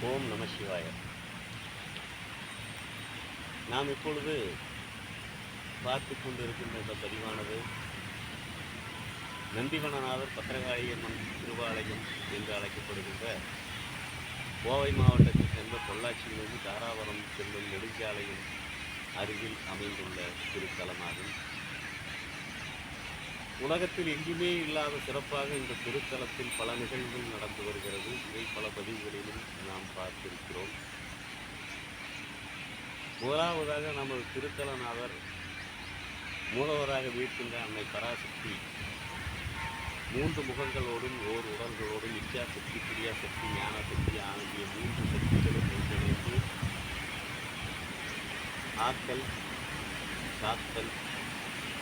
ஓம் நம சிவாய. நாம் இப்பொழுது பார்த்து கொண்டிருக்கின்ற இந்த பதிவானது நந்திவனநாதர் பத்திரகாளியம்மன் திருவாலயம் என்று அழைக்கப்படுகின்ற கோவை மாவட்டத்தைச் சேர்ந்த பொள்ளாச்சியிலிருந்து தாராபுரம் செல்லும் நெடுஞ்சாலையின் அருகில் அமைந்துள்ள திருத்தலமாகும். உலகத்தில் எங்குமே இல்லாத சிறப்பாக இந்த திருத்தலத்தில் பல நிகழ்வுகள் நடந்து வருகிறது. இதை பல பதிவுகளிலும் நாம் பார்த்திருக்கிறோம். முதலாவதாக நமது திருத்தலநாதர் மூலவராக வீழ்கின்ற அன்னை பராசக்தி மூன்று முகங்களோடும் ஓர் உடல்களோடும் இச்சாசக்தி கிரியாசக்தி ஞானசக்தி ஆகிய மூன்று சக்திகளும் ஒன்றிணைந்து ஆக்கல் காத்தல்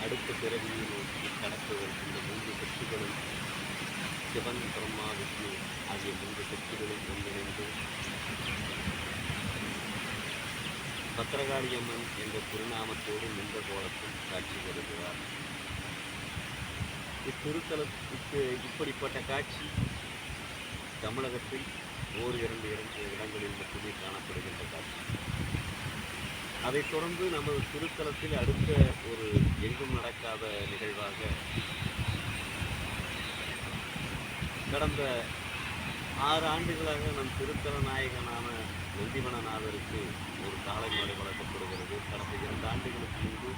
அடுத்த பிறவியை நோக்கி கடத்துதல் இந்த மூன்று சக்திகளும் சிவன் பிரம்மா விஷ்ணு ஆகிய மூன்று சக்திகளும் ஒன்றிணைந்து பத்திரகாளியம்மன் என்ற திருநாமத்தோடு நின்ற கோலத்தில் காட்சி வருகிறார் இத்திருத்தலத்துக்கு இப்படிப்பட்ட காட்சி தமிழகத்தில் ஓர் இரண்டு இரண்டு இடங்களில் மட்டுமே காணப்படுகின்ற காட்சி. அதைத் தொடர்ந்து நமது திருத்தலத்தில் அடுத்த ஒரு எங்கும் நடக்காத நிகழ்வாக கடந்த ஆறு ஆண்டுகளாக நம் திருத்தல நாயகனான நந்திவனநாதருக்கு ஒரு காளை மாடு வளர்க்கப்படுகிறது. கடந்த இரண்டு ஆண்டுகளுக்கு முன்பு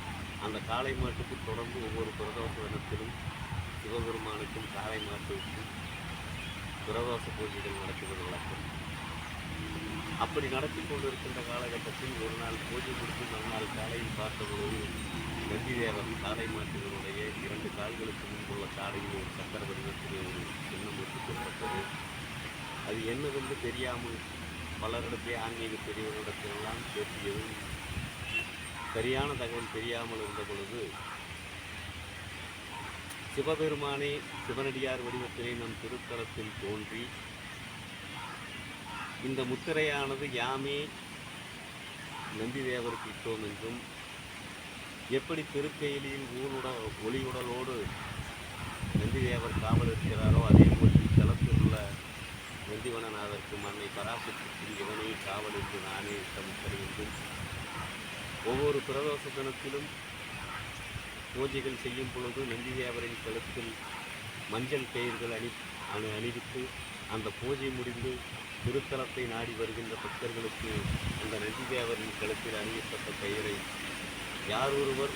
அந்த காளை மாட்டுக்கு தொடர்ந்து ஒவ்வொரு பிரதோஷ தினத்திலும் சிவபெருமானுக்கும் காளை மாட்டுக்கும் பிரதோஷ பூஜைகள் நடத்துவது வழக்கம். அப்படி நடத்தி கொண்டிருக்கின்ற காலகட்டத்தில் ஒரு நாள் பூஜை கொடுத்து மறுநாள் காலையில் பார்த்தபோது நந்திதேவன் காலை மாட்டுகளுடைய இரண்டு கால்களுக்கு முன்புள்ள காலையில் ஒரு சக்கர வடிவத்தில் ஒரு சின்னம் ஒட்டிக்கப்பட்டது அது என்னவென்று தெரியாமல் பலரிடத்தே ஆன்மீக பெரியவர்களிடத்திலெல்லாம் பேசியதும் சரியான தகவல் தெரியாமல் இருந்த பொழுது சிவபெருமானே சிவனடியார் வடிவத்திலே நம் திருத்தலத்தில் தோன்றி இந்த முத்திரையானது யாமே நந்திதேவருக்கு இட்டோம் என்றும் எப்படி திருக்கையிலியில் ஊருட ஒளியுடலோடு நந்திதேவர் காவல் இருக்கிறாரோ அதே போல் இத்தலத்தில் உள்ள நந்திவனநாதருக்கும் அன்னை பராசக்திக்கும் இவனே காவல் என்று நானே இட்ட முத்திரை என்றும் ஒவ்வொரு பிரதோஷ தினத்திலும் பூஜைகள் செய்யும் பொழுது நந்திதேவரின் கழுத்தில் மஞ்சள் பெயர்கள் அணி அணி அணிவித்து அந்த பூஜை முடிந்து திருத்தலத்தை நாடி வருகின்ற பக்தர்களுக்கு அந்த நந்திதேவரின் கழுத்தில் அறியப்பட்ட பெயரை யார் ஒருவர்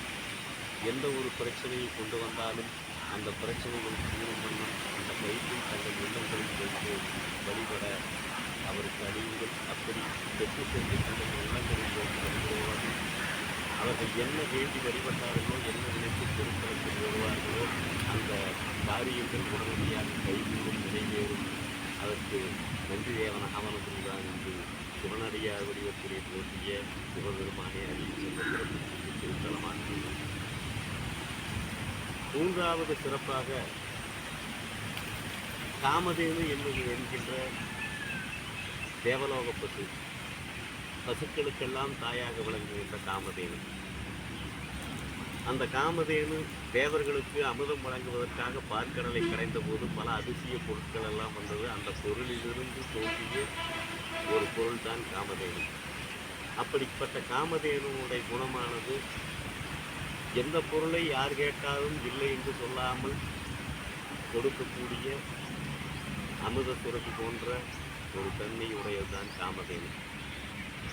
எந்த ஒரு பிரச்சனையை கொண்டு வந்தாலும் அந்த பிரச்சனைகள் தீரும் பண்ணும் அந்த பயிற்சியில் தங்கள் இல்லங்களில் வைத்து வழிபட அவருக்கு அறிவுகள் அப்படி பெற்று சென்று தங்கள் இல்லங்களில் வைத்து வருகிறவர்கள் அவர்கள் என்ன வேண்டி வழிபட்டார்களோ என்ன நினைத்து திருத்தலத்தில் வருவார்களோ அந்த காரியங்கள் உடனடியாக கைகூடும் நிறைவேறும். அதற்கு நந்திதேவன அவனதுதான் என்று சிவனடியார் வடிவத்திலே தோன்றிய சிவபெருமானே அறிவிக்கின்ற திருத்தலமானது மூன்றாவது சிறப்பாக காமதேனு என்பது என்கின்ற தேவலோக பசு. பசுக்களுக்கெல்லாம் தாயாக விளங்குகின்ற காமதேனு. அந்த காமதேனு தேவர்களுக்கு அமுதம் வழங்குவதற்காக பார்க்கடலை கடைந்த போது பல அதிசய பொருட்கள் எல்லாம் வந்தது. அந்த பொருளிலிருந்து தோன்றிய ஒரு பொருள் தான் காமதேனு. அப்படிப்பட்ட காமதேனுடைய குணமானது எந்த பொருளை யார் கேட்டாலும் இல்லை என்று சொல்லாமல் கொடுக்கக்கூடிய அமிர்த சுரபி போன்ற ஒரு தன்மை தான் காமதேனு.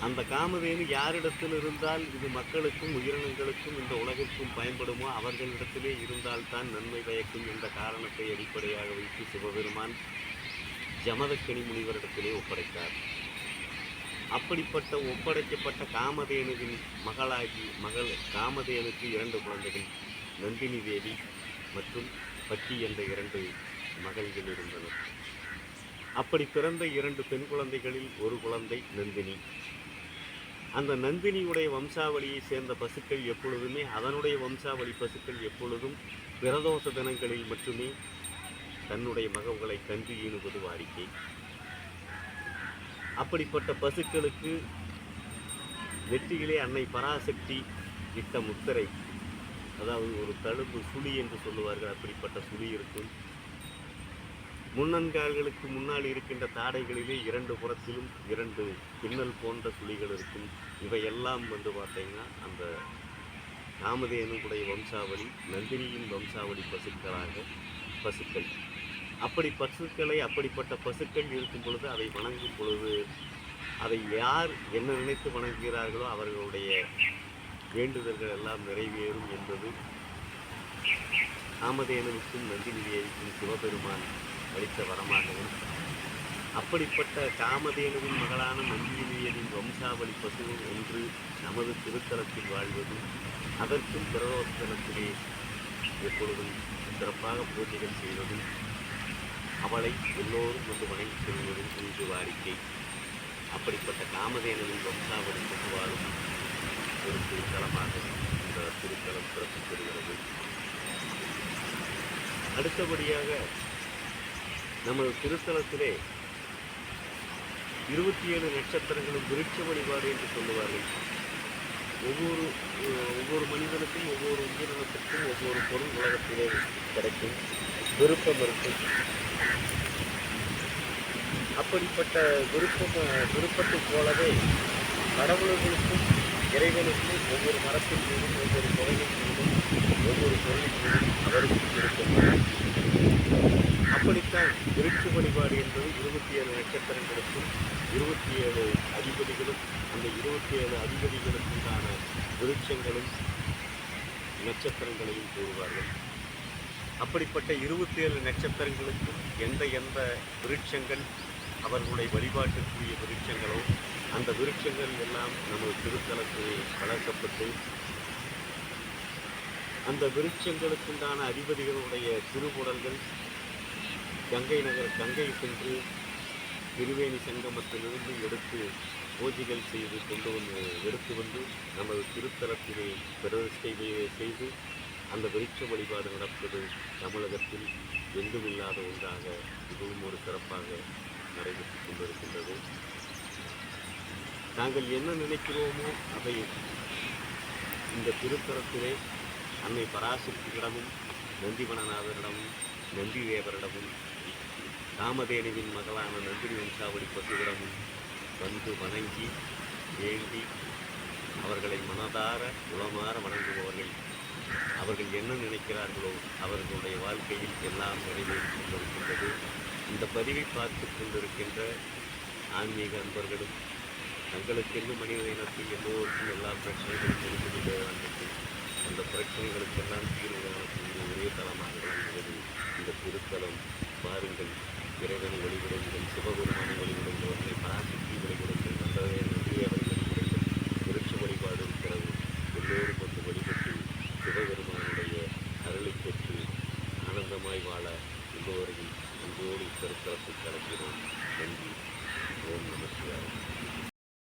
அந்த காமதேனு யாரிடத்தில் இருந்தால் இது மக்களுக்கும் உயிரினங்களுக்கும் இந்த உலகிற்கும் பயன்படுமோ? அவர்களிடத்திலே இருந்தால்தான் நன்மை பயக்கும் என்ற காரணத்தை அடிப்படையாக வைத்து சிவபெருமான் ஜமதக்கணி முனிவரிடத்திலே ஒப்படைத்தார். அப்படிப்பட்ட ஒப்படைக்கப்பட்ட காமதேனுவின் மகளாகி மகள் காமதேனுக்கு இரண்டு குழந்தைகள் நந்தினி தேவி மற்றும் பட்டி என்ற இரண்டு மகள்கள் இருந்தனர். அப்படி பிறந்த இரண்டு பெண் குழந்தைகளில் ஒரு குழந்தை நந்தினி. அந்த நந்தினியுடைய வம்சாவளியை சேர்ந்த பசுக்கள் எப்பொழுதுமே அதனுடைய வம்சாவளி பசுக்கள் எப்பொழுதும் பிரதோஷ தினங்களில் மட்டுமே தன்னுடைய மகவுகளை கன்று ஈணுவது வாடிக்கை. அப்படிப்பட்ட பசுக்களுக்கு வெற்றியிலே அன்னை பராசக்தி இட்ட முத்திரை அதாவது ஒரு தழும்பு சுழி என்று சொல்லுவார்கள் அப்படிப்பட்ட சுழி இருக்கும். முன்னன்கால்களுக்கு முன்னால் இருக்கின்ற தாடைகளிலே இரண்டு புறத்திலும் இரண்டு பின்னல் போன்ற சுழிகள் இருக்கும். இவையெல்லாம் வந்து பார்த்தீங்கன்னா அந்த காமதேனுடைய வம்சாவளி நந்தினியின் வம்சாவளி பசுக்களாக பசுக்கள். அப்படி பசுக்களை அப்படிப்பட்ட பசுக்கள் இருக்கும் பொழுது அதை வணங்கும் பொழுது அதை யார் என்ன நினைத்து வணங்குகிறார்களோ அவர்களுடைய வேண்டுதல்கள் எல்லாம் நிறைவேறும் என்பது காமதேனுவுக்கும் நந்தினி தேவிக்கும் சிவபெருமான் அளித்த வரமாகவும் அப்படிப்பட்ட காமதேனுவின் மகளான நந்தினியரின் வம்சாவளி பசு என்று நமது திருத்தலத்தில் வாழ்வது அதற்கும் பிரதோத்தலத்திலே எப்பொழுதும் சிறப்பாக பூஜைகள் செய்வதும் அவளை எல்லோரும் வந்து வணங்கி செல்வதும் இன்று வாடிக்கை. அப்படிப்பட்ட காமதேனுவின் வம்சாவளி பசுவாலும் ஒரு திருத்தலமாக இந்த திருத்தலம் சிறப்பு பெறுகிறது அடுத்தபடியாக நமது திருத்தலத்திலே இருபத்தி ஏழு நட்சத்திரங்களும் விருட்ச வழிபாடு என்று சொல்லுவார்கள். ஒவ்வொரு ஒவ்வொரு மனிதனுக்கும் ஒவ்வொரு உயிரினத்திற்கும் ஒவ்வொரு பொருள் உலகத்திலே கிடைக்கும். விருப்பம் இருக்கும் அப்படிப்பட்ட விருப்பம் விருப்பத்தைப் போலவே கடவுள்களுக்கும் இறைவனுக்கும் ஒவ்வொரு மரத்தின் மீதும் ஒவ்வொரு குறையின் மீதும் ஒவ்வொரு பொருளுக்கும் மீதும் அவருக்கும் அப்படித்தான் விருட்ச வழிபாடு என்பது இருபத்தி ஏழு நட்சத்திரங்களுக்கும் இருபத்தி ஏழு அதிபதிகளும் அந்த இருபத்தி ஏழு அதிபதிகளுக்குண்டான விருட்சங்களும் நட்சத்திரங்களையும் கூறுவார்கள். அப்படிப்பட்ட இருபத்தி ஏழு நட்சத்திரங்களுக்கும் எந்த எந்த விருட்சங்கள் அவர்களுடைய வழிபாட்டுக்குரிய விருட்சங்களோ அந்த விருட்சங்கள் எல்லாம் நமது திருத்தலத்தில் வளர்க்கப்பட்டு அந்த விருட்சங்களுக்குண்டான அதிபதிகளுடைய திருவுடல்கள் கங்கை நகர் கங்கை சென்று திருவேணி சங்கமத்திலிருந்து எடுத்து பூஜைகள் செய்து கொண்டு வந்து எடுத்து வந்து நமது திருத்தலத்திலே பிரதிஷ்டை செய்து அந்த விருட்ச வழிபாடு நடப்பது தமிழகத்தில் எங்குமில்லாத ஒன்றாக இதுவும் ஒரு சிறப்பாக நடைபெற்றுக் கொண்டிருக்கின்றது. நாங்கள் என்ன நினைக்கிறோமோ அதை இந்த திருத்தலத்திலே அன்னை பராசக்தியிடமும் நந்திவனநாதரிடமும் நந்திதேவரிடமும் காமதேனுவின் மகளான நந்தினி வம்சாவளி பசுவிடமும் வந்து வணங்கி வேண்டி அவர்களை மனதார உளமாற வணங்குபவர்கள். அவர்கள் என்ன நினைக்கிறார்களோ அவர்களுடைய வாழ்க்கையில் எல்லாம் நிறைவேறிக் கொண்டிருக்கின்றது. இந்த பதிவை பார்த்து கொண்டிருக்கின்ற ஆன்மீக அன்பர்களும் தங்களுக்கென்று மனித இனத்தில் எல்லோருக்கும் எல்லா பிரச்சனைகளும் தெரிந்து கொண்டே அந்த பிரச்சனைகளுக்கெல்லாம் தீர்வு காணக்கூடிய ஒரே தலமாக விளங்குகிறது இந்த திருத்தலம் பாருங்கள். இறைவனை வழிபடுங்கள். சிவபெருமானை வழிபடுங்கள். அவர்களை பராசக்தி வழிபடுங்கள்